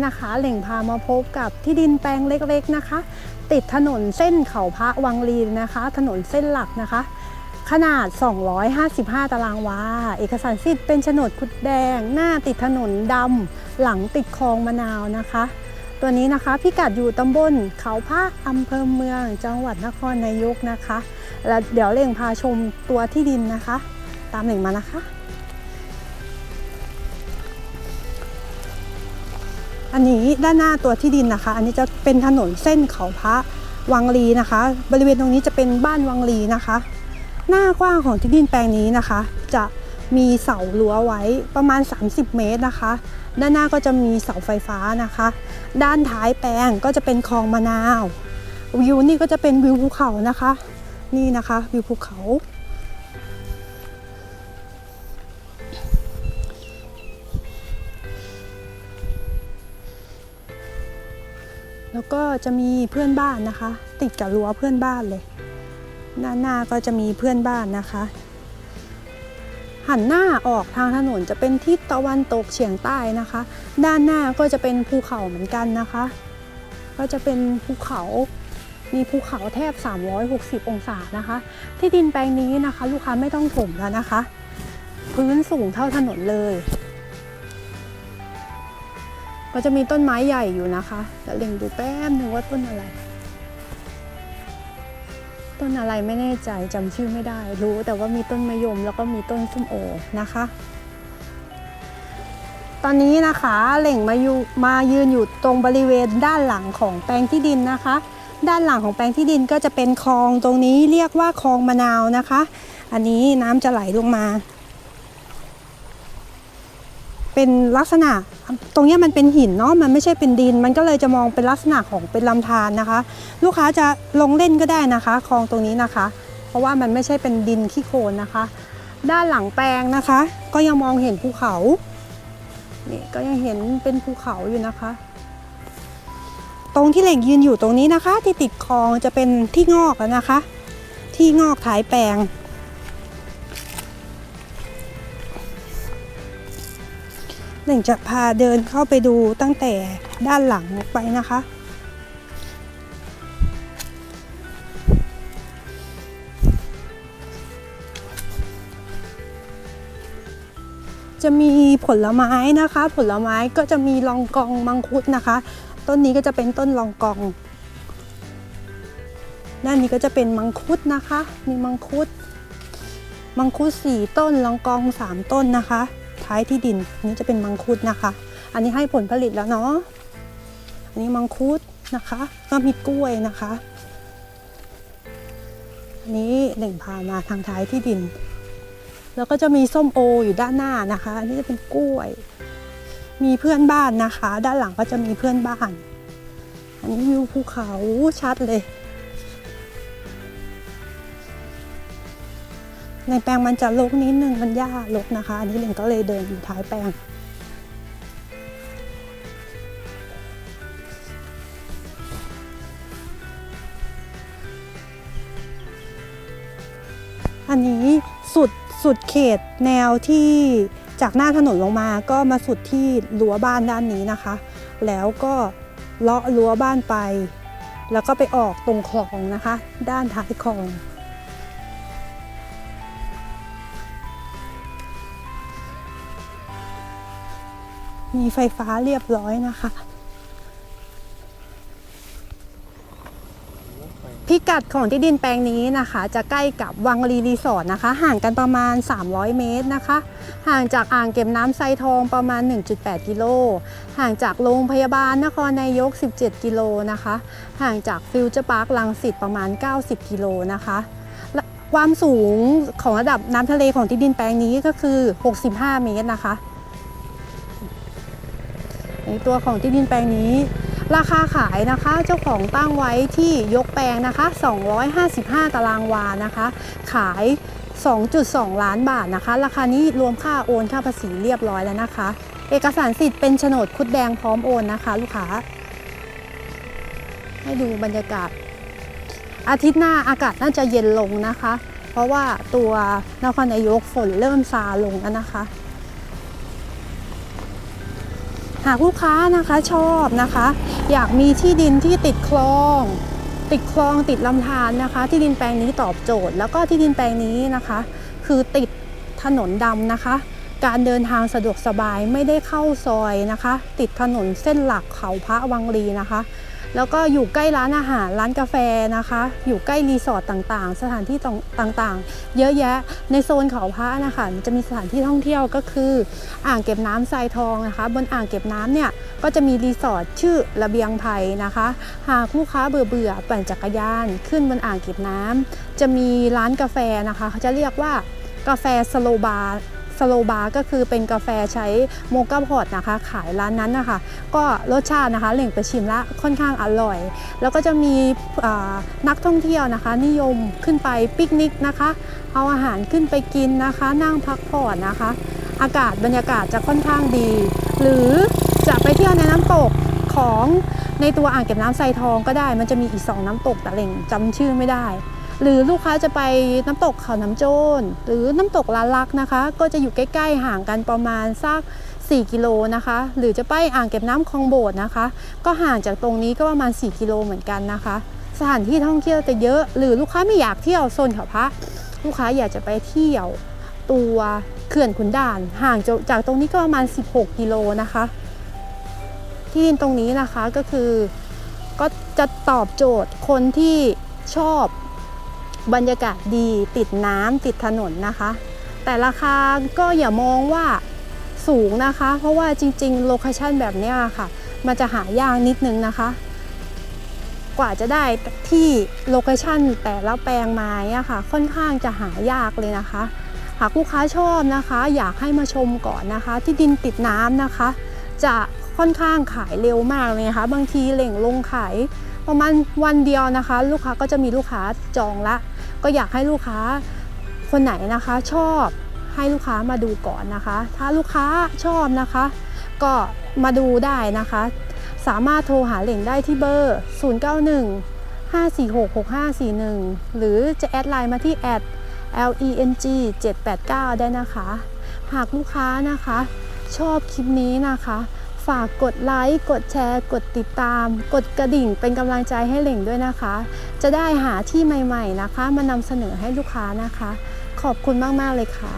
นนี้นะคะเหล่งพามาพบกับที่ดินแปลงเล็กๆนะคะ ติดถนนเส้นเขาพระวังลีนะคะ ถนนเส้นหลักนะคะ ขนาด 255 ตารางวา เอกสารสิทธิ์เป็นโฉนดคุดแดง หน้าติดถนนดำหลังติดคลองมะนาวนะคะ ตัวนี้นะคะพิกัดอยู่ตำบลเขาพระอำเภอเมือง จังหวัดนครนายกนะคะ แล้วเดี๋ยวเล่งพาชมตัวที่ดินนะคะ ตามเหล่งมานะคะ อันนี้ด้านหน้าตัวที่ดินนะคะ อันนี้จะเป็นถนนเส้นเขาพระวังลีนะคะ บริเวณตรงนี้จะเป็นบ้านวังลีนะคะ หน้ากว้างของที่ดินแปลงนี้นะคะ จะมีเสารั้วไว้ประมาณ 30 เมตรนะคะ ด้านหน้าก็จะมีเสาไฟฟ้านะคะ ด้านท้ายแปลงก็จะเป็นคลองมะนาว วิวนี่ก็จะเป็นวิวภูเขานะคะ นี่นะคะวิวภูเขา แล้วก็จะมีเพื่อนบ้านนะคะ ติดกับรั้วเพื่อนบ้านเลยด้านหน้าก็จะมีเพื่อนบ้านนะคะ หันหน้าออกทางถนนจะเป็นทิศตะวันตกเฉียงใต้นะคะ ด้านหน้าก็จะเป็นภูเขาเหมือนกันนะคะ ก็จะเป็นภูเขามีภูเขาแทบ 360 องศานะคะ ที่ดินแปลงนี้นะคะ ลูกค้าไม่ต้องถมแล้วนะคะ พื้นสูงเท่าถนนเลย ก็จะมีต้นไม้ใหญ่อยู่นะคะเดี๋ยวเล็งดูแป๊บนึงว่าต้นอะไร ต้นอะไรไม่แน่ใจจำชื่อไม่ได้ รู้แต่ว่ามีต้นมะยมแล้วก็มีต้นส้มโอนะคะ ตอนนี้นะคะเหล่งมาอยู่มายืนอยู่ตรงบริเวณด้านหลังของแปลงที่ดินนะคะ ด้านหลังของแปลงที่ดินก็จะเป็นคลองตรงนี้เรียกว่าคลองมะนาวนะคะ อันนี้น้ำจะไหลลงมา เป็นลักษณะตรงนี้มันเป็นหินเนาะมันไม่ใช่เป็นดิน มันก็เลยจะมองเป็นลักษณะของเป็นลำธารนะคะ ลูกค้าจะลงเล่นก็ได้นะคะคลองตรงนี้นะคะ เพราะว่ามันไม่ใช่เป็นดินขี้โคลนนะคะ ด้านหลังแปลงนะคะ ก็ยังมองเห็นภูเขานี่ก็ยังเห็นเป็นภูเขาอยู่นะคะ ตรงที่เหล่งยืนอยู่ตรงนี้นะคะ ที่ติดคลองจะเป็นที่งอกนะคะ ที่งอกท้ายแปลง หนึ่งจะพาเดินเข้าไปดูตั้งแต่ด้านหลังไปนะคะ จะมีผลไม้นะคะ ผลไม้ก็จะมีลองกองมังคุดนะคะ ต้นนี้ก็จะเป็นต้นลองกอง ด้านนี้ก็จะเป็นมังคุดนะคะ มีมังคุด มังคุดสี่ต้นลองกองสามต้นนะคะ ท้ายที่ดินอันนี้จะเป็นมังคุดนะคะ อันนี้ให้ผลผลิตแล้วเนาะอันนี้มังคุดนะคะ ก็มีกล้วยนะคะ อันนี้เหล่งพามาทางท้ายที่ดิน แล้วก็จะมีส้มโออยู่ด้านหน้านะคะ อันนี้จะเป็นกล้วย มีเพื่อนบ้านนะคะ ด้านหลังก็จะมีเพื่อนบ้าน อันนี้วิวภูเขาชัดเลย ในแปลงมันจะรกนิดนึงมันหญ้ารกนะคะ อันนี้เหลงก็เลยเดินอยู่ท้ายแปลงอันนี้สุดสุดเขตแนวที่จากหน้าถนนลงมาก็มาสุดที่รั้วบ้านด้านนี้นะคะ แล้วก็เลาะรั้วบ้านไป แล้วก็ไปออกตรงคลองนะคะ ด้านท้ายคลอง มีไฟฟ้าเรียบร้อยนะคะ พิกัดของที่ดินแปลงนี้นะคะ จะใกล้กับวังรีรีสอร์ทนะคะ ห่างกันประมาณ 300 เมตรนะคะ ห่างจากอ่างเก็บน้ำไซทองประมาณ 1.8 กิโล ห่างจากโรงพยาบาลนครนายก 17 กิโลนะคะ ห่างจากฟิวเจอร์พาร์คลังสิตประมาณ 90 กิโลนะคะความสูงของระดับน้ำทะเลของที่ดินแปลงนี้ก็คือ 65 เมตรนะคะ ในตัวของที่ดินแปลงนี้ ราคาขายนะคะเจ้าของตั้งไว้ที่ยกแปลงนะคะ 255 ตารางวานะคะ ขาย 2.2 ล้านบาทนะคะ ราคานี้รวมค่าโอนค่าภาษีเรียบร้อยแล้วนะคะ เอกสารสิทธิ์เป็นโฉนดคุดแดงพร้อมโอนนะคะ ลูกค้า ให้ดูบรรยากาศ อาทิตย์หน้าอากาศน่าจะเย็นลงนะคะ เพราะว่าตัวนครนายกฝนเริ่มซาลงแล้วนะคะ หากลูกค้านะคะชอบนะคะ อยากมีที่ดินที่ติดคลอง ติดคลองติดลำธารนะคะ ที่ดินแปลงนี้ตอบโจทย์ แล้วก็ที่ดินแปลงนี้นะคะ คือติดถนนดำนะคะ การเดินทางสะดวกสบายไม่ได้เข้าซอยนะคะ ติดถนนเส้นหลักเขาพระวังรีนะคะ แล้วก็อยู่ใกล้ร้านอาหารร้านกาแฟนะคะ อยู่ใกล้รีสอร์ทต่างๆ สถานที่ต่างๆ เยอะแยะในโซนเขาพระนะคะจะมีสถานที่ท่องเที่ยวก็คือ อ่างเก็บน้ำทรายทองนะคะ บนอ่างเก็บน้ำเนี่ยก็จะมีรีสอร์ทชื่อระเบียงไผ่นะคะ หากลูกค้าเบื่อเบื่อๆปั่นจักรยาน ขึ้นบนอ่างเก็บน้ำจะมีร้านกาแฟนะคะ เขาจะเรียกว่ากาแฟสโลบาร์ สโลบาร์ก็คือเป็นกาแฟใช้โมกาพอตนะคะ ขายร้านนั้นนะคะ ก็รสชาตินะคะเหล่งไปชิมละค่อนข้างอร่อย แล้วก็จะมีนักท่องเที่ยวนะคะ นิยมขึ้นไปปิกนิกนะคะ เอาอาหารขึ้นไปกินนะคะ นั่งพักผ่อนนะคะ อากาศบรรยากาศจะค่อนข้างดี หรือจะไปเที่ยวในน้ำตกของในตัวอ่างเก็บน้ำไซทองก็ได้ มันจะมีอีกสองน้ำตกแต่เหล่งจำชื่อไม่ได้ หรือลูกค้าจะไปน้ำตกเขาน้ำโจน หรือน้ำตกลาลักนะคะ ก็จะอยู่ใกล้ๆห่างกันประมาณสัก 4 กิโลนะคะ หรือจะไปอ่างเก็บน้ำคลองโบดนะคะ ก็ห่างจากตรงนี้ก็ประมาณ 4 กิโลเหมือนกันนะคะ สถานที่ท่องเที่ยวจะเยอะ หรือลูกค้าไม่อยากเที่ยวโซนเขาพระลูกค้าอยากจะไปเที่ยวตัวเขื่อนขุนด่าน ห่างจากจากตรงนี้ก็ประมาณ 16 กิโลนะคะ ที่ดินตรงนี้นะคะก็คือก็จะตอบโจทย์คนที่ชอบ บรรยากาศดีติดน้ำติดถนนนะคะ แต่ราคาก็อย่ามองว่าสูงนะคะ เพราะว่าจริงๆโลเคชันแบบเนี้ยค่ะ มันจะหายากนิดนึงนะคะ กว่าจะได้ที่โลเคชันแต่ละแปลงไม้อะค่ะ ค่อนข้างจะหายากเลยนะคะ หากลูกค้าชอบนะคะ อยากให้มาชมก่อนนะคะ ที่ดินติดน้ำนะคะ จะค่อนข้างขายเร็วมากเลยนะคะ บางทีเหล่งลงขาย ประมาณวันเดียวนะคะ ลูกค้าก็จะมีลูกค้าจองละ ก็อยากให้ลูกค้าคนไหนนะคะ ชอบให้ลูกค้ามาดูก่อนนะคะ ถ้าลูกค้าชอบนะคะ ก็มาดูได้นะคะ สามารถโทรหาเหล่งได้ที่เบอร์ 091 546 6541 หรือจะแอดไลน์มาที่แอด leng 789 ได้นะคะ หากลูกค้านะคะ ชอบคลิปนี้นะคะ ฝากกดไลค์ กดแชร์ กดติดตาม กดกระดิ่งเป็นกำลังใจให้เหล่งด้วยนะคะ จะได้หาที่ใหม่ๆนะคะ มานำเสนอให้ลูกค้านะคะ ขอบคุณมากๆเลยค่ะ